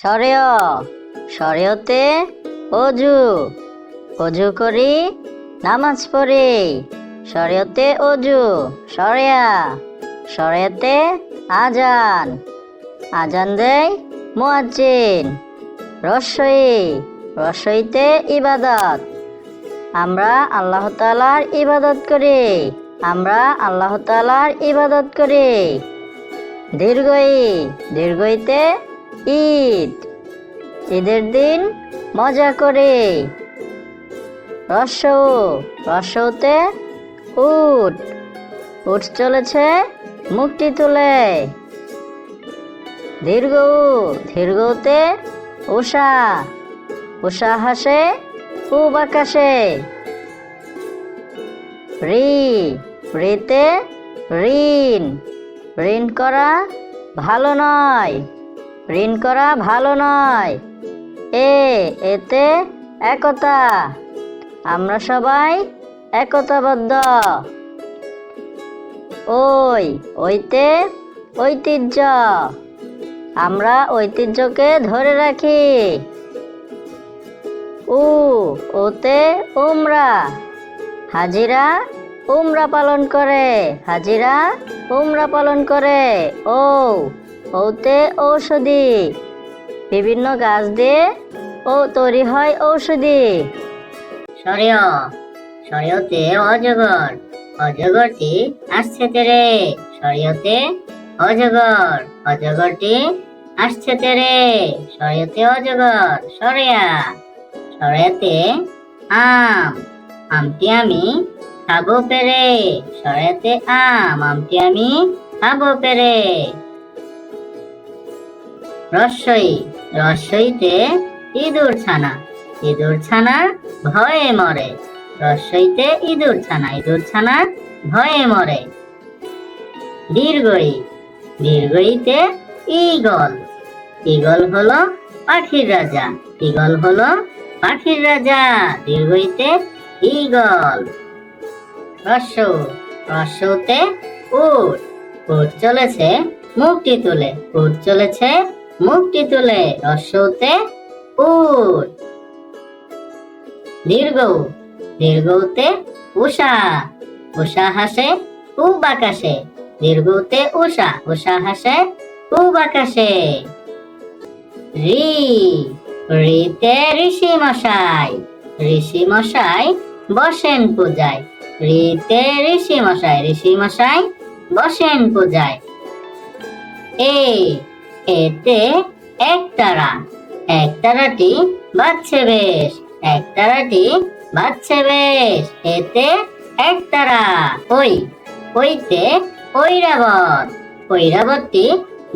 সরেয় সরেয়তে অজু। অজু করি, নামাজ পড়ি সরেয়তে অজু, সরেয়া সরেয়াতে আজান। আজান দেয় মুয়াজ্জিন, রসই, রসইতে ইবাদত। আমরা আল্লাহ তালার ইবাদত করি, আমরা আল্লাহ তালার ইবাদত করি। দীর্ঘই, দীর্ঘইতে ঈদ। ঈদের দিন মজা করে। রস, রসৌতে উট। উট চলেছে মুক্তি তুলে। দীর্ঘ দীর্ঘতে উষা উষা হাসে, পূব আকাশে। রি, রিতে ঋণ। ঋণ করা ভালো নয়। ঋণ করা ভালো নয়। এ, এতে একতা। আমরা সবাই একতাবদ্ধ। ওই, ওইতে ঐতিহ্য। আমরা ঐতিহ্যকে ধরে রাখি। উ, ওতে উমরা। হাজিরা উমরা পালন করে। হাজিরা উমরা পালন করে। ও ওতে ঔষধি। বিভিন্ন গাছ দিয়ে ও তৈরি হয় ঔষধি। সরিয়, সরিয়তে অজগর, অজগরটি আসছে তেরে। সরিয়তে অজগর, অজগরটি আসছে তেরে। সরিয়তে অজগর, সরিয়া। সরিয়াতে আম, আমটি আমি খাব পেরে। সরিয়াতে আম, আমটি আমি খাব পেরে। রসই রসইতে ইঁদুর ছানা। ইঁদুর ছানা ভয়ে মরে। রসইতে ইঁদুর ছানা। ইঁদুর ছানা ভয়ে মরে। দীর্ঘই দীর্ঘইতে ঈগল। ঈগল হলো পাখির রাজা। ঈগল হলো পাখির রাজা। দীর্ঘইতে ঈগল। রস্য রস্যতে উট। উট চলেছে মুখটি তুলে। উট চলেছে মুখটি তুলে রস্যতে উট। দীর্ঘ দীর্ঘতে উষা উষা হাসে পূব আকাশে দীর্ঘতে উষা উষা হাসে পূব আকাশে রি রিতে ঋষি মশাই ঋষি মশাই বসেন পূজায়। রিতে ঋষি মশাই ঋষি মশাই বসেন পূজায়। এ এতে একতারা একতারাটি বাজছে বেশ একতারাটি বাজছে বেশ। এতে একতারা ওই, ওইতে ঐরাবত। ঐরাবতটি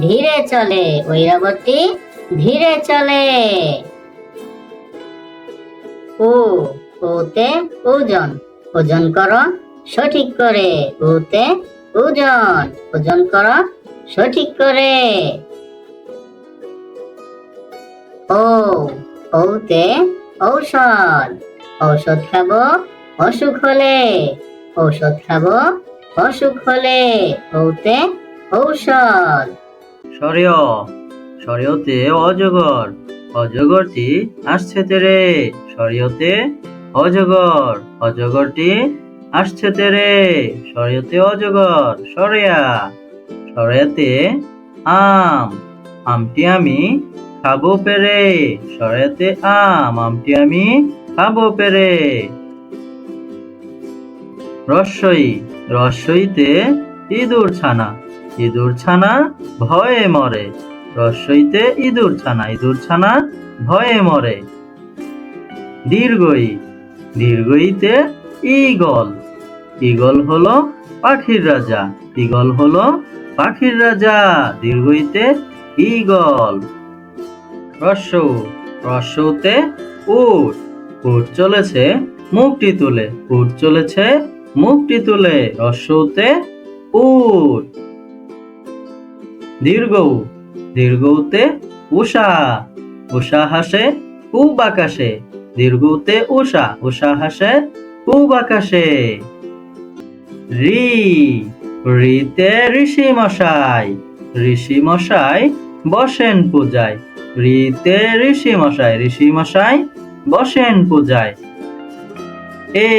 ধীরে চলে, ঐরাবতটি ধীরে চলে। ও ওতে ওজন ওজন কর সঠিক করে। ওতে ওজন ওজন কর সঠিক করে। ও ওতে ঔষধ। ঔষধ খাব, অসুখ হলে। ঔষধ খাব, অসুখ হলে। ওতে ঔষধ। সরেয় সরেয়তে অজগর। অজগরটি আসছে তেরে। সরেয়তে অজগর। অজগরটি আসছে তেরে। সরেয়তে অজগর। সরেয়া। সরেয়াতে আম। আমটি আমি খাব পেরে সরেয়াতে আম, আমটি আমি খাব পেরে। রসই, রসইতে ইঁদুর ছানা ইঁদুর ছানা ভয়ে মরে। রসইতে ইঁদুর ছানা ইঁদুর ছানা ভয়ে মরে। দীর্ঘই, দীর্ঘইতে ঈগল ঈগল হলো পাখির রাজা, ঈগল হলো পাখির রাজা, দীর্ঘইতে ঈগল। রস্য রস্যতে উট উট চলেছে মুখটি তুলে, উট চলেছে মুখটি তুলে রস্যতে উট। দীর্ঘ দীর্ঘতে উষা উষা হাসে পূব আকাশে দীর্ঘতে উষা উষা হাসে পূব আকাশে রি, রিতে ঋষি মশাই ঋষি মশাই বসেন পূজায়। রিতে ঋষি মশাই ঋষি মশাই বসেন পূজায়। এ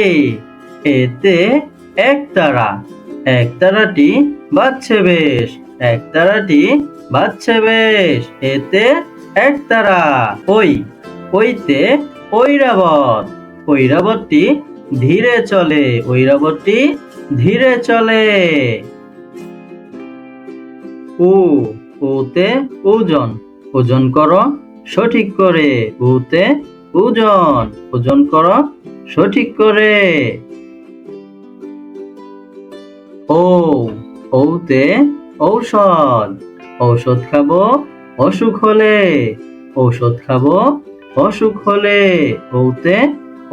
এতে একতারা একতারাটি বাজছে বেশ একতারাটি বাজছে বেশ, এতে একতারা ওই, ওইতে ঐরাবত, ঐরাবতটি ধীরে চলে, ঐরাবতটি ধীরে চলে। উ, উতে ওজন ওজন করো, সঠিক করে উতে ওজন ওজন করো, সঠিক করে। ও ঔতে ঔষধ ঔষধ খাব অসুখ হলে, ঔষধ খাব অসুখ হলে, ঔতে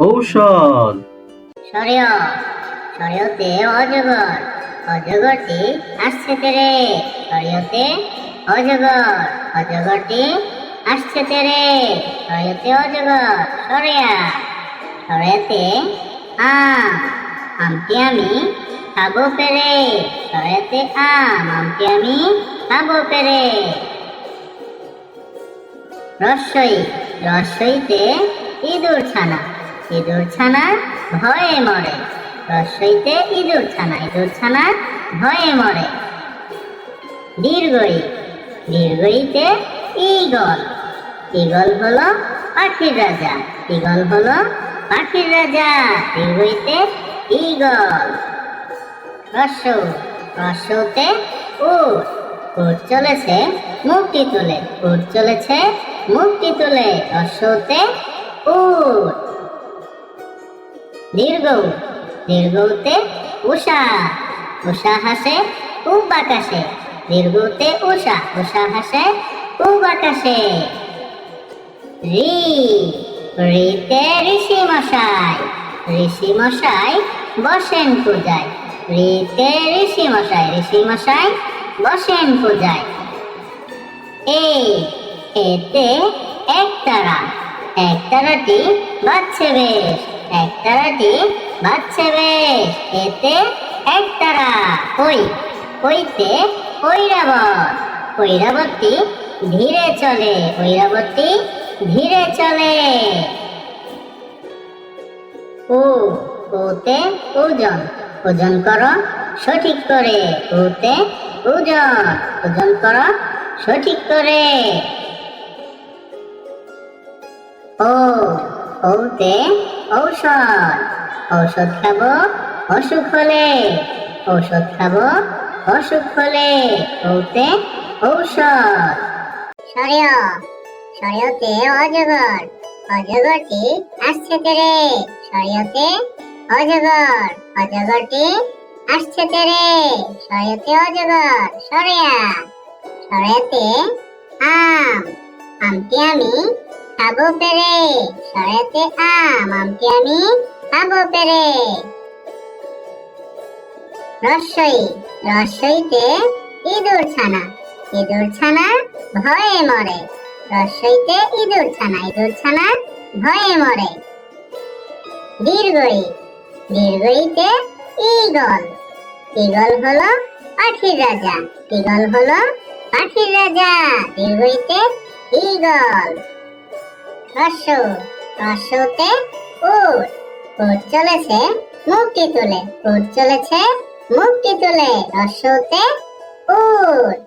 ঔষধ। সরিয় অজগর, অজগরটি আসছে তেরে সরিয়তে অজগর, অজগরটি আসছে তেরে। সরিয়তে অজগর, সরিয়া। সরিয়াতে আম, আমটি আমি খাব পেরে। সরিয়াতে আম, আমটি আমি খাব পেরে। রসই, রসইতে ইঁদুর ছানা ইঁদুর ছানা ভয়ে মরে। রসইতে ইঁদুর ছানা ইঁদুর ছানা ভয়ে মরে। দীর্ঘই দীর্ঘইতে ঈগল ঈগল হলো পাখির রাজা। ঈগল হলো পাখির রাজা। দীর্ঘইতে ঈগল রস্য রস্যতে উট। উট চলেছে, মুক্তি তুলে। উট চলেছে, মুক্তি তুলে। রস্যতে উট। দীর্ঘ দীর্ঘতে উষা উষা হাসে খুব বাতাসে। দীর্ঘতে উষা উষা হাসে খুব আকাশে। রি রিতে ঋষি মশাই ঋষি মশাই বসেন পূজায়। রিতে ঋষি মশাই ঋষি মশাই বসেন পূজায়। এ, এতে একতারা একতারাটি বাজছে বেশ একতারাটি বাজছে বেশ। এতে একতারা ওই ওইতে ঐরাবত। ঐরাবতী ধীরে চলে, ঐরাবতী ধীরে চলে। ও ওতে ওজন ওজন করো সঠিক করে। ওতে ওজন ওজন করো সঠিক করে। ও ওতে ঔষধ ঔষধ খাব অসুখ হলে, ঔষধ খাব অসুখ হলে ওতে ঔষধ। সরিয় সরিয়তে অজগর, অজগরটি আসছে তেরে সরিয়তে অজগর, অজগরটি আসছে তেরে সরিয়তে অজগর সরিয়া সরিয়াতে আম, আমটি আমি খাব পেরে সরিয়াতে আম, আমটি আমি খাব পেরে রসই রসইতে ইঁদুর ছানা। ইঁদুর ছানা ভয়ে মরে। রসইতে ইঁদুর ছানা। ইঁদুর ছানা ভয়ে মরে। দীর্ঘই দীর্ঘইতে ঈগল। ঈগল হলো পাখির রাজা। ঈগল হলো পাখির রাজা। দীর্ঘইতে ঈগল। রস্য রস্যতে উট উট চলেছে মুক্তি তুলে। উট চলেছে মুক্তি তুলে রস্যতে উট।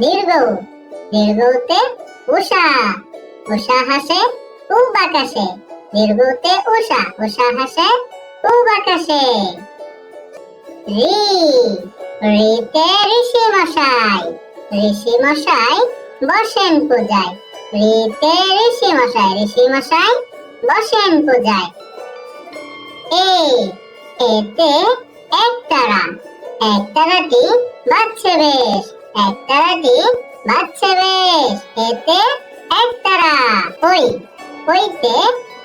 দীর্ঘ, দীর্ঘতে উষা উষা হাসে খুব আকাশে। দীর্ঘতে উষা উষা হাসে খুব আকাশে। রি রিতে ঋষি মশাই ঋষি মশাই বসেন পূজায়। রিতে ঋষি মশাই ঋষি মশাই বসেন পূজায়। এ এতে একতারা। একতারাটি বাজছে বেশ, একতারাটি বাজছে বেশ। এতে একতারা, ওই, ওইতে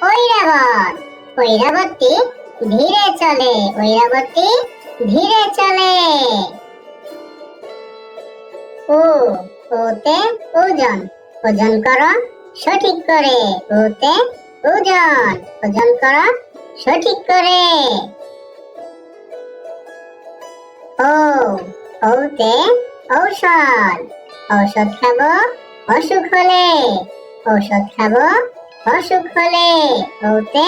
ঐরাবত। ঐরাবতী ধীরে চলে ঐরাবতী ধীরে চলে। ও, ওতে ওজন ওজন করো সঠিক করে। ওতে ওজন ওজন করো সঠিক করে। ও ওতে ঔষধ। ঔষধ খাব অসুখ হলে। ঔষধ খাব অসুখ হলে। ওতে